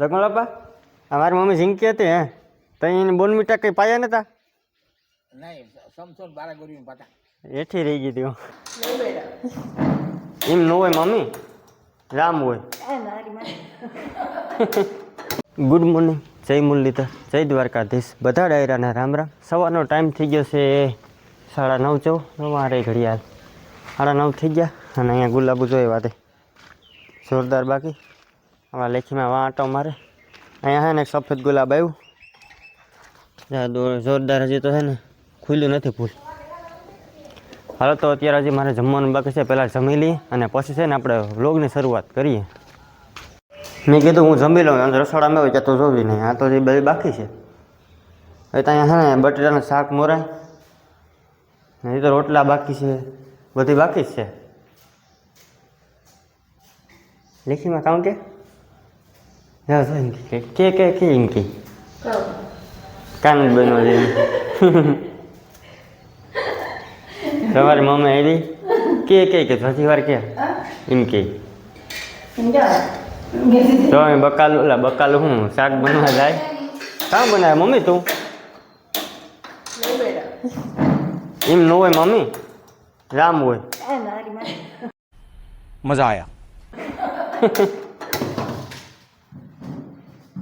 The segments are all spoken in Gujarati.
જગમલ બાપા? અમારી મમ્મી ઝીંકી હતી હે. તો એને બોનમીટા કંઈ પાયા નતા? નહીં સમસોન બારા ગોરી પાટા એઠી રહી ગઈ હતી એમ ન હોય મમ્મી રામ હોય. ગુડ મોર્નિંગ જય મુરલીધર જય દ્વારકાધીશ. બધા ડાયરાના રામ રામ. સવારનો ટાઈમ થઈ ગયો છે સાડા નવ ચૌ નવારે ઘડિયાળ સાડા નવ થઈ ગયા અને અહીંયા ગુલાબુ જોઈએ વાતે. જોરદાર બાકી. આવા લેખીમાં વા આટો મારે. અહીંયા છે ને સફેદ ગુલાબ આવ્યું. જોરદાર હજી તો છે ને ખુલ્લું નથી ફૂલ. હાલો તો અત્યારે હજી મારે જમવાનું બાકી છે. પહેલાં જમી લઈએ અને પછી છે ને આપણે વ્લોગની શરૂઆત કરીએ. મેં કીધું હું જમી લઉં રસોડામાં હોય ત્યાં તો જોવી નહીં. આ તો જે બધી બાકી છે. હવે તો અહીંયા છે ને બટેટાનું શાક મોરાય. ને તો રોટલા બાકી છે. બધી બાકી જ છે. લેખીમાં કામ કે? હા તો એમ કે કે કે કે એમ કે કાન બનવા જેવી તમારી મમ્મી આવી કે કે કે ચોથી વાર કે એમ કે તો અહીં બકાલું ઓલા બકાલું હું શાક બનવા જાય કામ બનાવે મમ્મી તું એમ ન હોય મમ્મી રામ હોય મજા આયા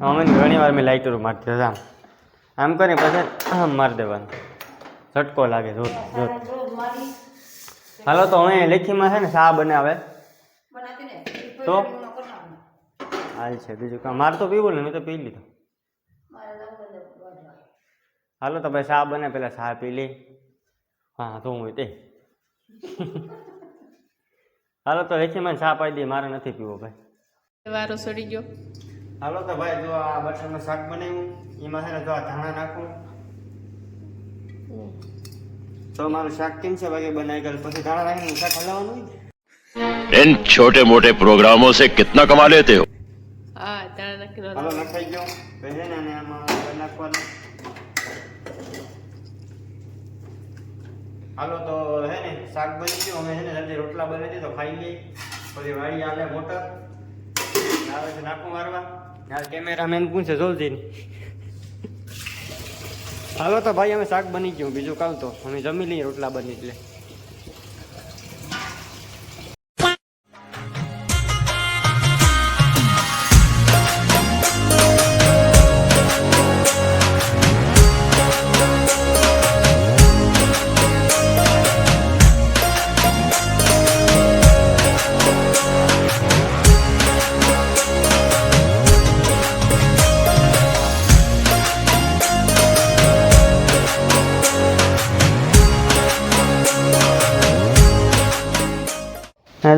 અમે ઘણી વાર મેં લાઇટર મારતી હતા આમ. કરીને પછી મારી દેવાનું. ઝટકો લાગે જોત જોત હાલો, તો હવે લેખીમાં છે ને શા બનાવે. તો? હાલ છે, બીજું કામ. મારે તો પીવું ને, મેં તો પી લીધું. હાલો, તો ભાઈ શા બને, પેલા શા પી લે. હા, તો હું તે હાલો, તો લેખીમાં શા પાઈ દે, મારે નથી પીવો, ભાઈ. વારો સડી ગયો. હાલો તો ભાઈ જો આ બટાટાનું શાક બનાવ્યું એમાં છે ને જો આ ધાણા નાખું તો મારું શાક કેમ છે ભાઈ બનાવી ગયેલું પછી ધાણા નાખીને શાક હલાવવાનું હોય इन छोटे मोटे प्रोग्रामों से कितना कमा लेते हो હા તાણે નાખીને હાલો નખાઈ ગયો પછી છે ને આને આમાં નાખવાનું હાલો તો હે ને શાક બની ગયું અમે છે ને જલ્દી રોટલા બની દીધો ખાઈ લઈ પછી વાડી આલે મોટર આવે છે નાખું મારવા હાલ કેમેરામેન પૂછે, જોલજી હાલો તો ભાઈ, અમે શાક બની ગયું. બીજું કામ તો. અમે જમી લઈએ, રોટલા બની એટલે.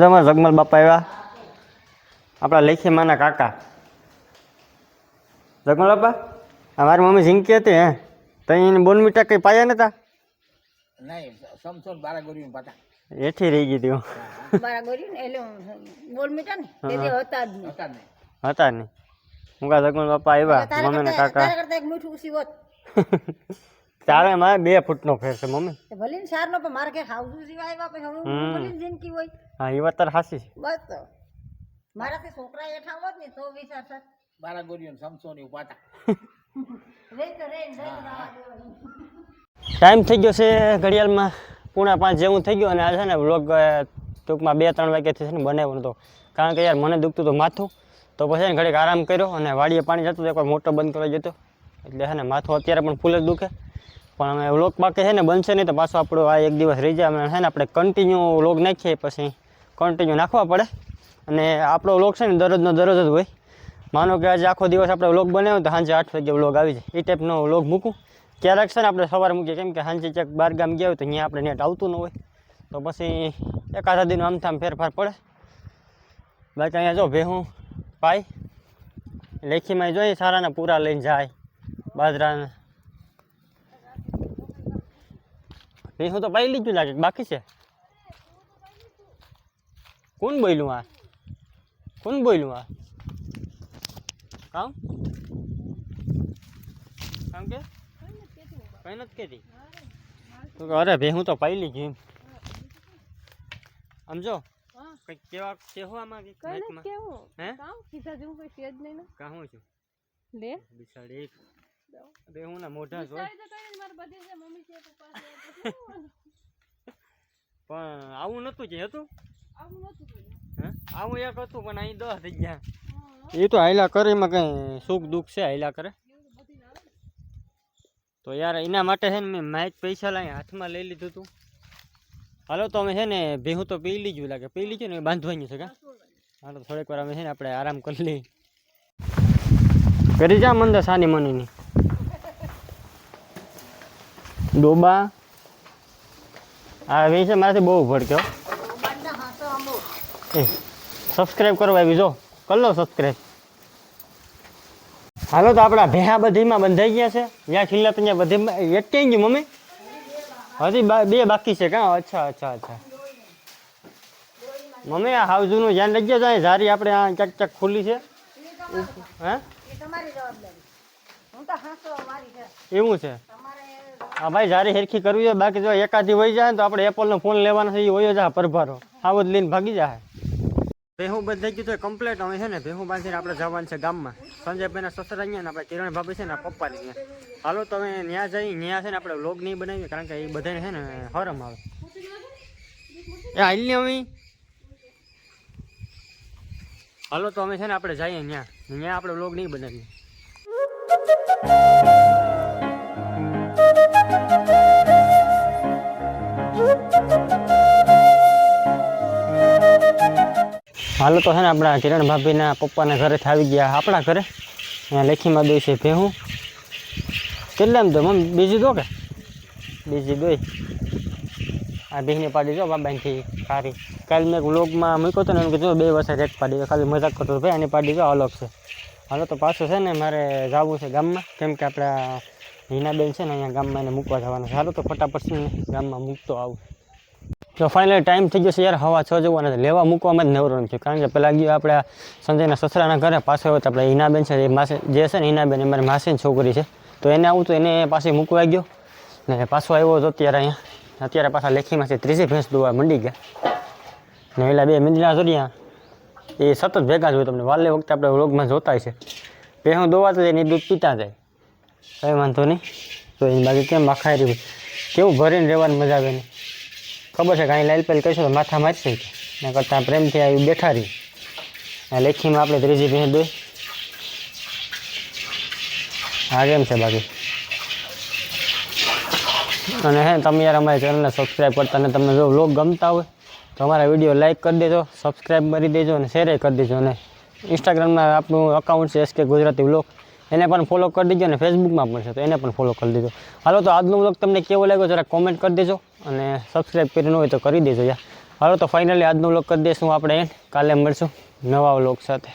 અને તમારા જગમલ બાપા આવ્યા. આપણા લેખી માના કાકા. જગમલ બાપા અમારી મમ્મી ઝીંકી હતી હે. તો એને બોનમીટા કંઈ પાયા નતા? નહીં સમસોન બારા ગોરી પાટા એઠી રહી ગઈ હતી હું. મારા ગોરી ને એટલે બોલ મીટા ને? તેથી હતા જ નહીં. હતા નહીં. હતા નહીં. હું કા જગમલ બાપા આવ્યા તારા મમ્મી ને કરતા કાકા. તારા કરતા એક મીઠું ઉસી હોત. તારે મારે બે ફૂટનો ફેર છે મમ્મી. ભલે ને સાર નો પણ મારે કે હાઉસ સિવાય આવ્યા પછી હવે હું ભલે જિંદગી હોય. હા એ વાત તાર હાસી છે. બસ. તો મારાથી છોકરા એઠા હોત ને તો વિચાર સર મારા ગોરીઓ સમસો ની ઉપાતા રે તો રે. ટાઈમ થઈ ગયો છે ઘડિયાળમાં પૂણા પાંચ જેવું થઈ ગયું અને આ છે ને વ્લોગ ટૂંકમાં બે ત્રણ વાગ્યાથી છે ને બનાવ્યો હતો કારણ કે યાર મને દુખતું હતું માથું તો પછી ને ઘડીક આરામ કર્યો અને વાડીએ પાણી જતું તો એકવાર મોટો બંધ કરવા જતો એટલે છે ને માથું અત્યારે પણ ફૂલ જ દુખે. પણ અમે વ્લોગ બાકી છે ને બનશે નહીં તો પાછો આપણો આ એક દિવસ રહી જાય. છે ને આપણે કન્ટિન્યુ વ્લોગ નાખીએ પછી કન્ટિન્યુ નાખવા પડે. અને આપણો વ્લોગ છે ને દરરોજનો દરરોજ જ હોય. માનો કે આજે આખો દિવસ આપણે વ્લોગ બનાવ્યો તો સાંજે આઠ વાગે વ્લોગ આવી જાય. એ ટાઈપનો વ્લોગ મૂકું. ક્યારેક છે ને આપણે સવારે મૂકીએ. કેમ કે સાંજે ચેક બાર ગામ ગયા હોય તો અહીંયા આપણે નેટ આવતું ન હોય. તો પછી એકાદા દિન આમ થામ ફેરફાર પડે. બાકી અહીંયા જો ભેહું પાય લેખીમાં જોઈએ, સારાના પૂરા લઈને જાય. બાજરાના ભેહું તો પાઈ લીધું લાગે બાકી છે? કોણ બોલ્યું આ? કોણ બોલ્યું આ? કામ? કામ કે? કઈ નથી કેતી. તો કે અરે ભેહું તો પાઈ લીધી એમ. સમજો? કંઈક કેવા કેવું આમાં કઈ મેચમાં? કેવું. હે? કામ? સીધા જેવું કઈ છે જ નહીં ને. કાં હું છું? લે. બિસાડી એક. બે હું ના મોઢા જોઈ. વિચારી તો કઈ મારે બધી છે મમ્મી છે પપ્પા છે પછી શું વાંધો? પણ આવું નતું જે હતું? આવું નતું હે? આવું એક હતું પણ અહીં દસ થઈ ગયા એ તો હાયલા કરે એમાં કઈ સુખ દુઃખ છે હાયલા કરે. તો યાર એના માટે છે ને મેં માઇક પૈસા લાવી હાથમાં લઈ લીધું હતું હાલો તો અમે છે ને ભેહું તો પી લીધું લાગે. પી લીધું ને એ બાંધવાનું છે કા? હાલો થોડીક વાર અમે છે ને આપણે આરામ કરી લઈએ. કરી જા મંદર સાની મનીની. ડોબા? આ વિશે મારાથી બહુ ભડક્યો એ સબસ્ક્રાઈબ કરવા આવી જો. કરી લો સબસ્ક્રાઈબ હાલો તો આપણા ભેહા બધીમાં બંધાઈ ગયા છે. જ્યાં ખીલ્લા ત્યાં બધી એક ગયું, મમ્મી? હજી બે બાકી છે કાં? અચ્છા અચ્છા અચ્છા. મમ્મી, આ હાઉસનું ધ્યાન રાખજો જાય જારી આપણે આ ચક ચક ખુલ્લી છે. હે? એવું છે? હા, ભાઈ, જારી હેરખી કરવી હોય, બાકી જો એકાદી વહી જાય તો આપણે એપલનો ફોન લેવાનો છે એ હોય જા પરભારો. આવો જ લઈને ભાગી જાય. ભેહું બંધાઈ ગયું તો કમ્પ્લેટ અમે છે ને ભેહું બાંધીને આપણે જવાનું છે ગામમાં. સંજયભાઈના સસરા અહીંયા ને આપણે કિરણ ભાભી છે ને પપ્પાની ત્યાં હાલો, તો અમે ત્યાં જઈ ત્યાં છે ને આપણે વ્લોગ નહીં બનાવીએ, કારણ કે એ બધાને છે ને, હરમ આવે. એ હાલની અમે હાલો તો અમે છે ને આપણે જઈએ ત્યાં ત્યાં આપણે વ્લોગ નહીં બનાવીએ. હાલો તો છે ને આપણા કિરણ ભાભીના પપ્પાના ઘરે આવી ગયા આપણા ઘરે. અહીંયા લેખીમાં દોઈ છે ભેહું. કેટલામ તો મમ્મી બીજી દો કે? બીજી દોઈ આ ભીહની પાડી જો બાબાથી સારી. કાલ મેં વ્લોગમાં મૂક્યો હતો ને, એમ કીધું બે વર્ષે રેટ પાડી ખાલી મજાક કરતો ભાઈ, આની પાડી જો, અલગ છે. હાલો, તો પાછું છે ને, મારે જવું છે ગામમાં. કેમ કે આપણા હિનાબેન છે ને, અહીંયા ગામમાં એને મૂકવા જવાનું હાલો, તો ફટાફટ ગામમાં મૂકતો આવું. તો ફાઇનલી ટાઈમ થઈ ગયો છે યાર, હવા છ જવું છે લેવા મૂકવામાં જ નવરો નથી. કારણ કે પેલા ગયો આપણે સંજયના સસરાના ઘરે, પાછો આવ્યો આપણે હિનાબેન છે એ માસે, જે છે ને હિનાબેન, એ મારી માસીની છોકરી છે. તો એને આવું તો એને પાસે મૂકવા ગયો. ને પાછો આવ્યો હતો અત્યારે અહીંયા. અત્યારે પાછા લેખીમાંથી ત્રીજી ભેંસ દોવા મંડી ગયા. ને પેલા બે મિંદડા જોડ્યા. એ સતત ભેગા જ હોય તમને વાલે વખતે આપણે વ્લોગમાં જોતા છે. ભેહું દોવાતો જાય ને દૂધ પીતા જાય. કંઈ વાંધો નહીં. તો એની બાકી કેમ આખાય રહ્યું? કેવું ભરીને રહેવાની મજા આવે ને? ખબર છે કે અહીં લાઈલ પેલ કહીશું તો માથા મારશે એના કરતાં પ્રેમથી આવી બેઠા રહી. આ લેખીમાં આપણે ત્રીજી ભેંસ દોઈ. હા કેમ છે બાકી? અને હે તમે યાર અમારી ચેનલને સબસ્ક્રાઈબ કરતા અને તમને જો વ્લોગ ગમતા હોય, તો અમારા વીડિયો લાઈક કરી દેજો સબસ્ક્રાઈબ કરી દેજો અને શેર કરી દેજો. અને ઇન્સ્ટાગ્રામમાં આપણું અકાઉન્ટ છે એસકે ગુજરાતી વ્લોગ એને પણ ફોલો કરી દેજો અને ફેસબુકમાં પણ છે, તો એને પણ ફોલો કરી દેજો. હાલો, તો આજનો વ્લોગ તમને કેવો લાગ્યો જરા કોમેન્ટ કરી દેજો અને સબસ્ક્રાઈબ કરીને હોય તો કરી દેજો યાર. હાલો, તો ફાઇનલી આજનો વ્લોગ કરી દઈશું આપણે, કાલે મળશું નવા વ્લોગ સાથે.